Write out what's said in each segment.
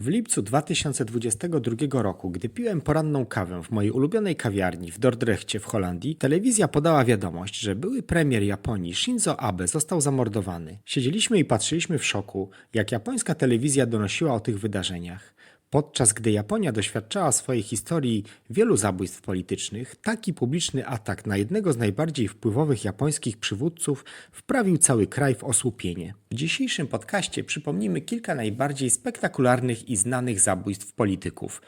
W lipcu 2022 roku, gdy piłem poranną kawę w mojej ulubionej kawiarni w Dordrechcie w Holandii, telewizja podała wiadomość, że były premier Japonii Shinzo Abe został zamordowany. Siedzieliśmy i patrzyliśmy w szoku, jak japońska telewizja donosiła o tych wydarzeniach. Podczas gdy Japonia doświadczała w swojej historii wielu zabójstw politycznych, taki publiczny atak na jednego z najbardziej wpływowych japońskich przywódców wprawił cały kraj w osłupienie. W dzisiejszym podcaście przypomnimy kilka najbardziej spektakularnych i znanych zabójstw polityków.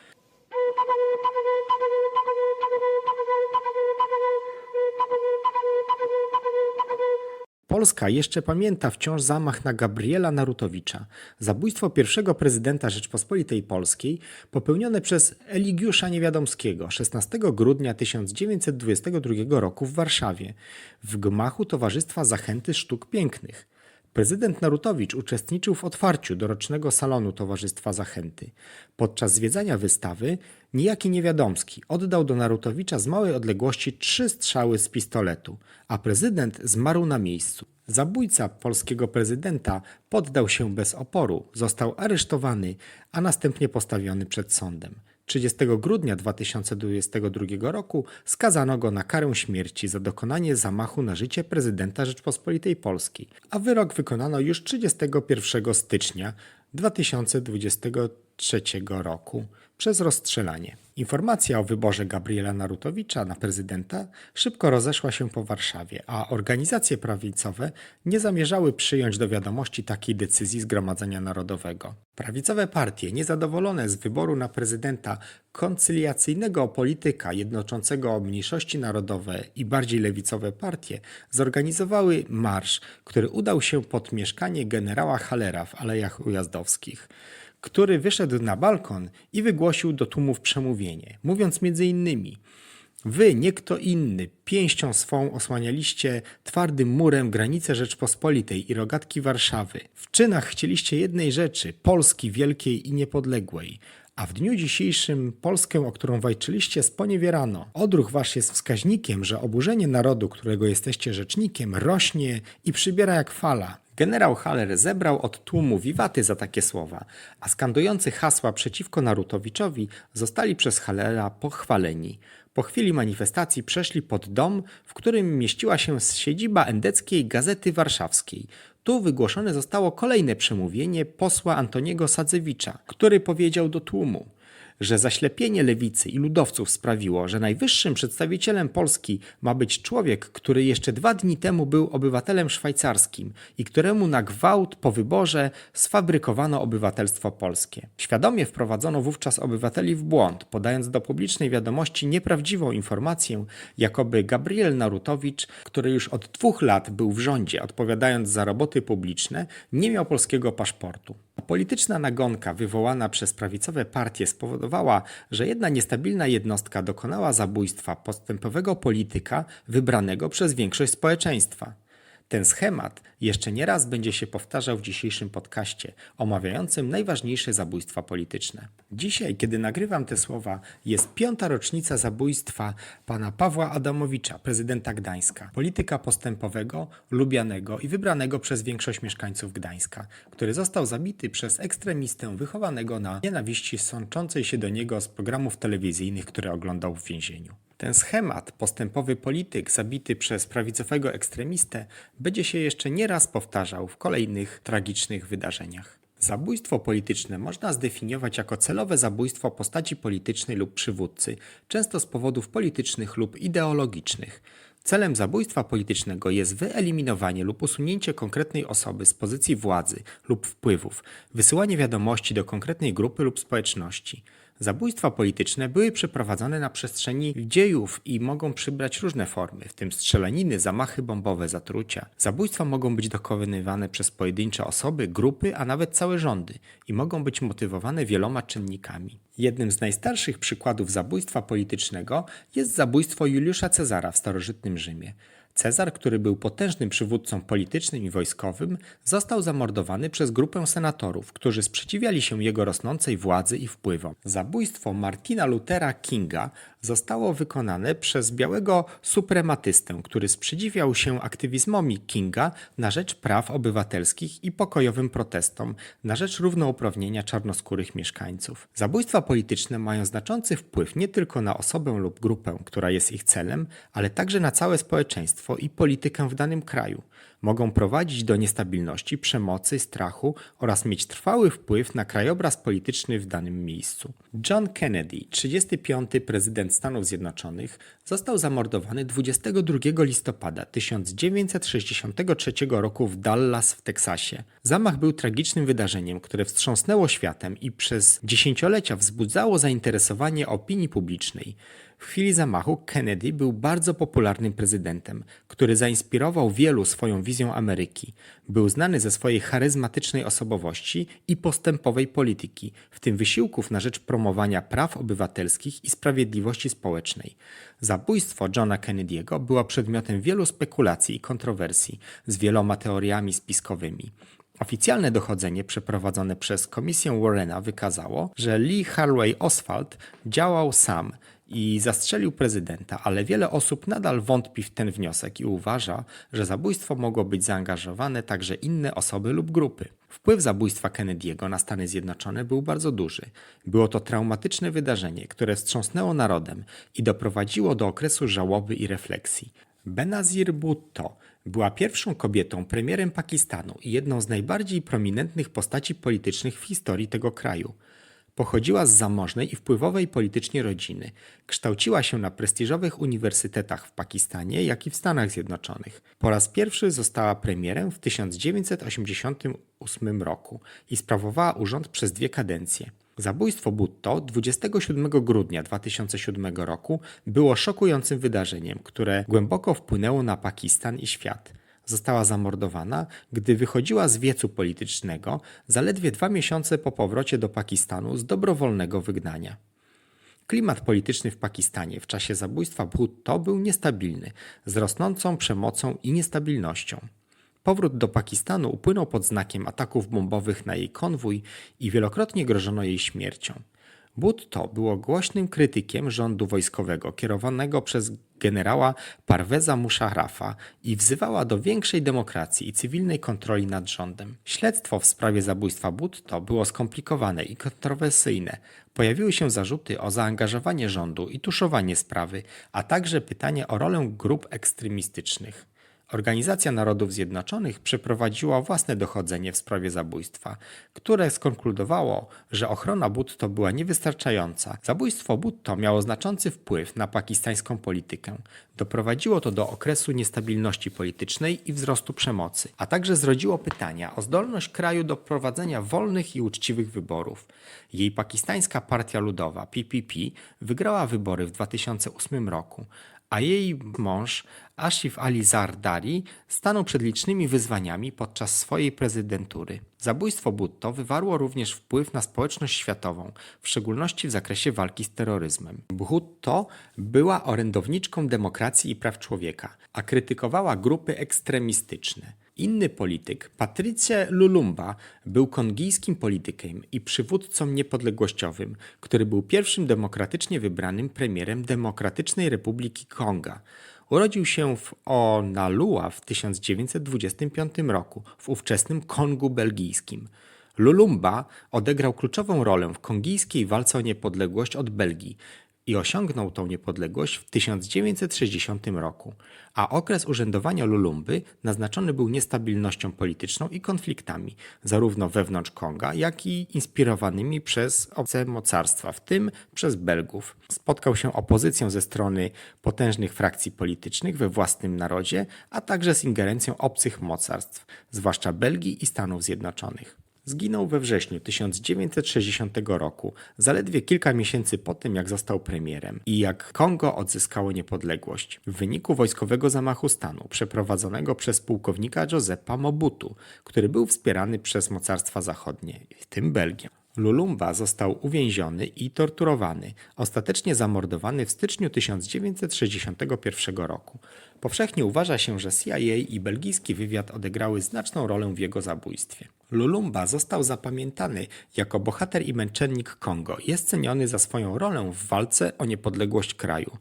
Polska jeszcze pamięta wciąż zamach na Gabriela Narutowicza, zabójstwo pierwszego prezydenta Rzeczpospolitej Polskiej, popełnione przez Eligiusza Niewiadomskiego 16 grudnia 1922 roku w Warszawie, w gmachu Towarzystwa Zachęty Sztuk Pięknych. Prezydent Narutowicz uczestniczył w otwarciu dorocznego salonu Towarzystwa Zachęty. Podczas zwiedzania wystawy niejaki Niewiadomski oddał do Narutowicza z małej odległości trzy strzały z pistoletu, a prezydent zmarł na miejscu. Zabójca polskiego prezydenta poddał się bez oporu, został aresztowany, a następnie postawiony przed sądem. 30 grudnia 2022 roku skazano go na karę śmierci za dokonanie zamachu na życie prezydenta Rzeczpospolitej Polskiej, a wyrok wykonano już 31 stycznia 2023 roku przez rozstrzelanie. Informacja o wyborze Gabriela Narutowicza na prezydenta szybko rozeszła się po Warszawie, a organizacje prawicowe nie zamierzały przyjąć do wiadomości takiej decyzji Zgromadzenia Narodowego. Prawicowe partie, niezadowolone z wyboru na prezydenta koncyliacyjnego polityka jednoczącego mniejszości narodowe i bardziej lewicowe partie, zorganizowały marsz, który udał się pod mieszkanie generała Halera w Alejach Ujazdowskich który wyszedł na balkon i wygłosił do tłumów przemówienie, mówiąc między innymi Wy, nie kto inny, pięścią swą osłanialiście twardym murem granice Rzeczpospolitej i rogatki Warszawy. W czynach chcieliście jednej rzeczy, Polski wielkiej i niepodległej, a w dniu dzisiejszym Polskę, o którą walczyliście, sponiewierano. Odruch wasz jest wskaźnikiem, że oburzenie narodu, którego jesteście rzecznikiem, rośnie i przybiera jak fala. Generał Haller zebrał od tłumu wiwaty za takie słowa, a skandujący hasła przeciwko Narutowiczowi zostali przez Hallera pochwaleni. Po chwili manifestacji przeszli pod dom, w którym mieściła się siedziba endeckiej Gazety Warszawskiej. Tu wygłoszone zostało kolejne przemówienie posła Antoniego Sadzewicza, który powiedział do tłumu – że zaślepienie lewicy i ludowców sprawiło, że najwyższym przedstawicielem Polski ma być człowiek, który jeszcze dwa dni temu był obywatelem szwajcarskim i któremu na gwałt po wyborze sfabrykowano obywatelstwo polskie. Świadomie wprowadzono wówczas obywateli w błąd, podając do publicznej wiadomości nieprawdziwą informację, jakoby Gabriel Narutowicz, który już od dwóch lat był w rządzie, odpowiadając za roboty publiczne, nie miał polskiego paszportu. Polityczna nagonka wywołana przez prawicowe partie spowodowała, że jedna niestabilna jednostka dokonała zabójstwa postępowego polityka wybranego przez większość społeczeństwa. Ten schemat jeszcze nie raz będzie się powtarzał w dzisiejszym podcaście omawiającym najważniejsze zabójstwa polityczne. Dzisiaj, kiedy nagrywam te słowa, jest piąta rocznica zabójstwa pana Pawła Adamowicza, prezydenta Gdańska, polityka postępowego, lubianego i wybranego przez większość mieszkańców Gdańska, który został zabity przez ekstremistę wychowanego na nienawiści sączącej się do niego z programów telewizyjnych, które oglądał w więzieniu. Ten schemat, postępowy polityk zabity przez prawicowego ekstremistę, będzie się jeszcze nie raz powtarzał w kolejnych tragicznych wydarzeniach. Zabójstwo polityczne można zdefiniować jako celowe zabójstwo postaci politycznej lub przywódcy, często z powodów politycznych lub ideologicznych. Celem zabójstwa politycznego jest wyeliminowanie lub usunięcie konkretnej osoby z pozycji władzy lub wpływów, wysyłanie wiadomości do konkretnej grupy lub społeczności. Zabójstwa polityczne były przeprowadzane na przestrzeni dziejów i mogą przybrać różne formy, w tym strzelaniny, zamachy bombowe, zatrucia. Zabójstwa mogą być dokonywane przez pojedyncze osoby, grupy, a nawet całe rządy i mogą być motywowane wieloma czynnikami. Jednym z najstarszych przykładów zabójstwa politycznego jest zabójstwo Juliusza Cezara w starożytnym Rzymie. Cezar, który był potężnym przywódcą politycznym i wojskowym, został zamordowany przez grupę senatorów, którzy sprzeciwiali się jego rosnącej władzy i wpływom. Zabójstwo Martina Luthera Kinga zostało wykonane przez białego suprematystę, który sprzeciwiał się aktywizmowi Kinga na rzecz praw obywatelskich i pokojowym protestom na rzecz równouprawnienia czarnoskórych mieszkańców. Zabójstwa polityczne mają znaczący wpływ nie tylko na osobę lub grupę, która jest ich celem, ale także na całe społeczeństwo i politykę w danym kraju. Mogą prowadzić do niestabilności, przemocy, strachu oraz mieć trwały wpływ na krajobraz polityczny w danym miejscu. John Kennedy, 35. prezydent Stanów Zjednoczonych, został zamordowany 22 listopada 1963 roku w Dallas w Teksasie. Zamach był tragicznym wydarzeniem, które wstrząsnęło światem i przez dziesięciolecia wzbudzało zainteresowanie opinii publicznej. W chwili zamachu Kennedy był bardzo popularnym prezydentem, który zainspirował wielu swoją wizją Ameryki. Był znany ze swojej charyzmatycznej osobowości i postępowej polityki, w tym wysiłków na rzecz promowania praw obywatelskich i sprawiedliwości społecznej. Zabójstwo Johna Kennedy'ego było przedmiotem wielu spekulacji i kontrowersji z wieloma teoriami spiskowymi. Oficjalne dochodzenie przeprowadzone przez komisję Warrena wykazało, że Lee Harvey Oswald działał sam i zastrzelił prezydenta, ale wiele osób nadal wątpi w ten wniosek i uważa, że zabójstwo mogło być zaangażowane także inne osoby lub grupy. Wpływ zabójstwa Kennedy'ego na Stany Zjednoczone był bardzo duży. Było to traumatyczne wydarzenie, które wstrząsnęło narodem i doprowadziło do okresu żałoby i refleksji. Benazir Bhutto była pierwszą kobietą premierem Pakistanu i jedną z najbardziej prominentnych postaci politycznych w historii tego kraju. Pochodziła z zamożnej i wpływowej politycznie rodziny. Kształciła się na prestiżowych uniwersytetach w Pakistanie, jak i w Stanach Zjednoczonych. Po raz pierwszy została premierem w 1988 roku i sprawowała urząd przez dwie kadencje. Zabójstwo Bhutto 27 grudnia 2007 roku było szokującym wydarzeniem, które głęboko wpłynęło na Pakistan i świat. Została zamordowana, gdy wychodziła z wiecu politycznego zaledwie dwa miesiące po powrocie do Pakistanu z dobrowolnego wygnania. Klimat polityczny w Pakistanie w czasie zabójstwa Bhutto był niestabilny, z rosnącą przemocą i niestabilnością. Powrót do Pakistanu upłynął pod znakiem ataków bombowych na jej konwój i wielokrotnie grożono jej śmiercią. Bhutto było głośnym krytykiem rządu wojskowego kierowanego przez generała Parveza Musharrafa i wzywała do większej demokracji i cywilnej kontroli nad rządem. Śledztwo w sprawie zabójstwa Bhutto było skomplikowane i kontrowersyjne. Pojawiły się zarzuty o zaangażowanie rządu i tuszowanie sprawy, a także pytanie o rolę grup ekstremistycznych. Organizacja Narodów Zjednoczonych przeprowadziła własne dochodzenie w sprawie zabójstwa, które skonkludowało, że ochrona Bhutto była niewystarczająca. Zabójstwo Bhutto miało znaczący wpływ na pakistańską politykę. Doprowadziło to do okresu niestabilności politycznej i wzrostu przemocy, a także zrodziło pytania o zdolność kraju do prowadzenia wolnych i uczciwych wyborów. Jej pakistańska partia ludowa PPP wygrała wybory w 2008 roku, a jej mąż Ashif Ali Zardari stanął przed licznymi wyzwaniami podczas swojej prezydentury. Zabójstwo Bhutto wywarło również wpływ na społeczność światową, w szczególności w zakresie walki z terroryzmem. Bhutto była orędowniczką demokracji i praw człowieka, a krytykowała grupy ekstremistyczne. Inny polityk, Patrycja Lulumba, był kongijskim politykiem i przywódcą niepodległościowym, który był pierwszym demokratycznie wybranym premierem Demokratycznej Republiki Konga. Urodził się w Onalua w 1925 roku w ówczesnym Kongu belgijskim. Lulumba odegrał kluczową rolę w kongijskiej walce o niepodległość od Belgii i osiągnął tą niepodległość w 1960 roku, a okres urzędowania Lulumby naznaczony był niestabilnością polityczną i konfliktami, zarówno wewnątrz Konga, jak i inspirowanymi przez obce mocarstwa, w tym przez Belgów. Spotkał się opozycją ze strony potężnych frakcji politycznych we własnym narodzie, a także z ingerencją obcych mocarstw, zwłaszcza Belgii i Stanów Zjednoczonych. Zginął we wrześniu 1960 roku, zaledwie kilka miesięcy po tym, jak został premierem i jak Kongo odzyskało niepodległość w wyniku wojskowego zamachu stanu przeprowadzonego przez pułkownika Josepa Mobutu, który był wspierany przez mocarstwa zachodnie, w tym Belgię. Lulumba został uwięziony i torturowany, ostatecznie zamordowany w styczniu 1961 roku. Powszechnie uważa się, że CIA i belgijski wywiad odegrały znaczną rolę w jego zabójstwie. Lulumba został zapamiętany jako bohater i męczennik Kongo jest ceniony za swoją rolę w walce o niepodległość kraju.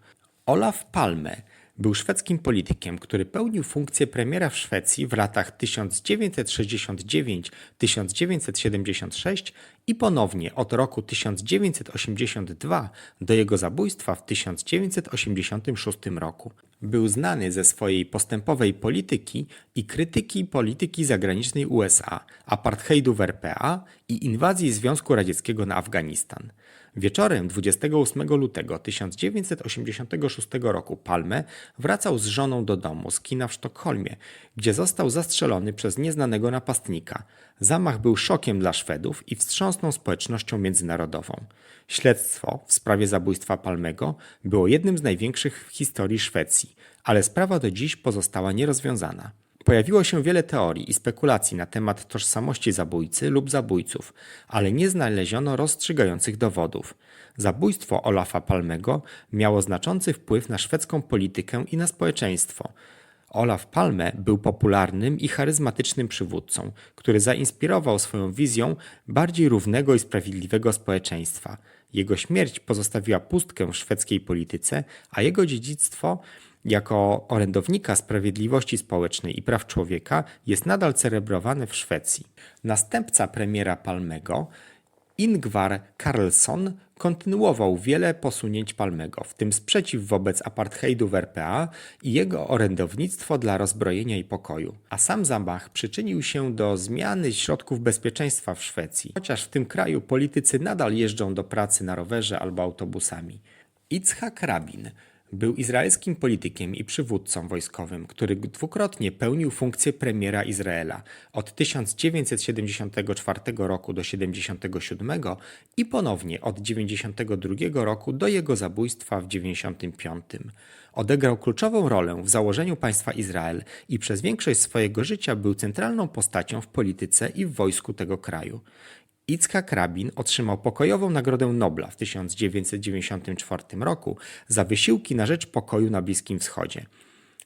Olaf Palme był szwedzkim politykiem, który pełnił funkcję premiera w Szwecji w latach 1969-1976 i ponownie od roku 1982 do jego zabójstwa w 1986 roku. Był znany ze swojej postępowej polityki i krytyki polityki zagranicznej USA, apartheidu w RPA i inwazji Związku Radzieckiego na Afganistan. Wieczorem 28 lutego 1986 roku Palme wracał z żoną do domu z kina w Sztokholmie, gdzie został zastrzelony przez nieznanego napastnika. Zamach był szokiem dla Szwedów i wstrząsnął społecznością międzynarodową. Śledztwo w sprawie zabójstwa Palmego było jednym z największych w historii Szwecji, ale sprawa do dziś pozostała nierozwiązana. Pojawiło się wiele teorii i spekulacji na temat tożsamości zabójcy lub zabójców, ale nie znaleziono rozstrzygających dowodów. Zabójstwo Olafa Palmego miało znaczący wpływ na szwedzką politykę i na społeczeństwo. Olaf Palme był popularnym i charyzmatycznym przywódcą, który zainspirował swoją wizją bardziej równego i sprawiedliwego społeczeństwa. Jego śmierć pozostawiła pustkę w szwedzkiej polityce, a jego dziedzictwo jako orędownika sprawiedliwości społecznej i praw człowieka jest nadal celebrowane w Szwecji. Następca premiera Palmego, Ingvar Carlsson, kontynuował wiele posunięć Palmego, w tym sprzeciw wobec apartheidu w RPA i jego orędownictwo dla rozbrojenia i pokoju. A sam zamach przyczynił się do zmiany środków bezpieczeństwa w Szwecji, chociaż w tym kraju politycy nadal jeżdżą do pracy na rowerze albo autobusami. Itzhak Rabin był izraelskim politykiem i przywódcą wojskowym, który dwukrotnie pełnił funkcję premiera Izraela od 1974 roku do 1977 i ponownie od 1992 roku do jego zabójstwa w 1995. Odegrał kluczową rolę w założeniu państwa Izrael i przez większość swojego życia był centralną postacią w polityce i w wojsku tego kraju. Itzhak Rabin otrzymał pokojową Nagrodę Nobla w 1994 roku za wysiłki na rzecz pokoju na Bliskim Wschodzie.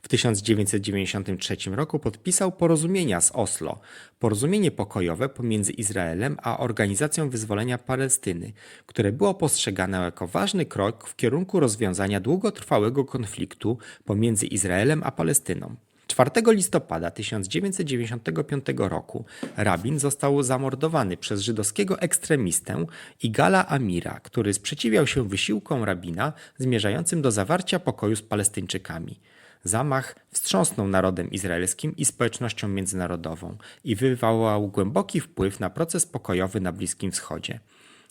W 1993 roku podpisał porozumienia z Oslo, porozumienie pokojowe pomiędzy Izraelem a Organizacją Wyzwolenia Palestyny, które było postrzegane jako ważny krok w kierunku rozwiązania długotrwałego konfliktu pomiędzy Izraelem a Palestyną. 4 listopada 1995 roku rabin został zamordowany przez żydowskiego ekstremistę Igala Amira, który sprzeciwiał się wysiłkom rabina zmierzającym do zawarcia pokoju z Palestyńczykami. Zamach wstrząsnął narodem izraelskim i społecznością międzynarodową i wywołał głęboki wpływ na proces pokojowy na Bliskim Wschodzie.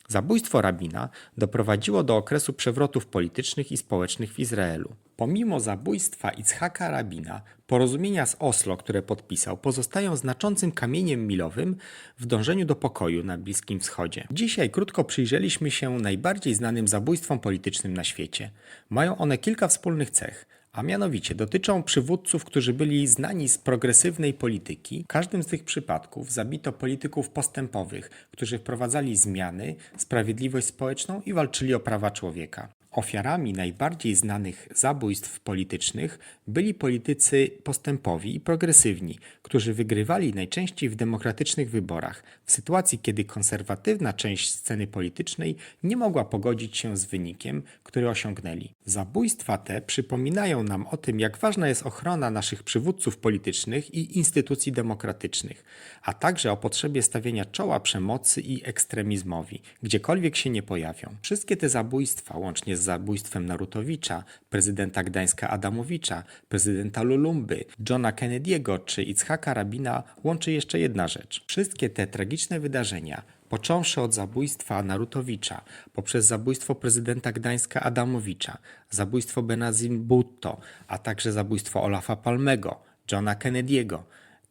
Zabójstwo rabina doprowadziło do okresu przewrotów politycznych i społecznych w Izraelu. Pomimo zabójstwa Itzhaka Rabina, porozumienia z Oslo, które podpisał, pozostają znaczącym kamieniem milowym w dążeniu do pokoju na Bliskim Wschodzie. Dzisiaj krótko przyjrzeliśmy się najbardziej znanym zabójstwom politycznym na świecie. Mają one kilka wspólnych cech a mianowicie dotyczą przywódców, którzy byli znani z progresywnej polityki. W każdym z tych przypadków zabito polityków postępowych, którzy wprowadzali zmiany, sprawiedliwość społeczną i walczyli o prawa człowieka. Ofiarami najbardziej znanych zabójstw politycznych byli politycy postępowi i progresywni, którzy wygrywali najczęściej w demokratycznych wyborach, w sytuacji kiedy konserwatywna część sceny politycznej nie mogła pogodzić się z wynikiem, który osiągnęli. Zabójstwa te przypominają nam o tym, jak ważna jest ochrona naszych przywódców politycznych i instytucji demokratycznych, a także o potrzebie stawienia czoła przemocy i ekstremizmowi, gdziekolwiek się nie pojawią. Wszystkie te zabójstwa, łącznie z zabójstwem Narutowicza, prezydenta Gdańska Adamowicza, prezydenta Lulumby, Johna Kennedy'ego czy Itzhaka Rabina łączy jeszcze jedna rzecz. Wszystkie te tragiczne wydarzenia począwszy od zabójstwa Narutowicza, poprzez zabójstwo prezydenta Gdańska Adamowicza, zabójstwo Benazir Bhutto, a także zabójstwo Olafa Palmego, Johna Kennedy'ego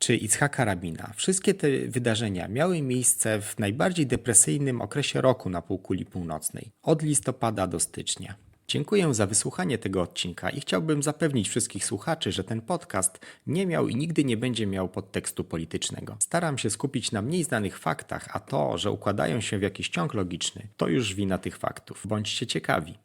czy Itzhaka Rabina. Wszystkie te wydarzenia miały miejsce w najbardziej depresyjnym okresie roku na półkuli północnej, od listopada do stycznia. Dziękuję za wysłuchanie tego odcinka i chciałbym zapewnić wszystkich słuchaczy, że ten podcast nie miał i nigdy nie będzie miał podtekstu politycznego. Staram się skupić na mniej znanych faktach, a to, że układają się w jakiś ciąg logiczny, to już wina tych faktów. Bądźcie ciekawi.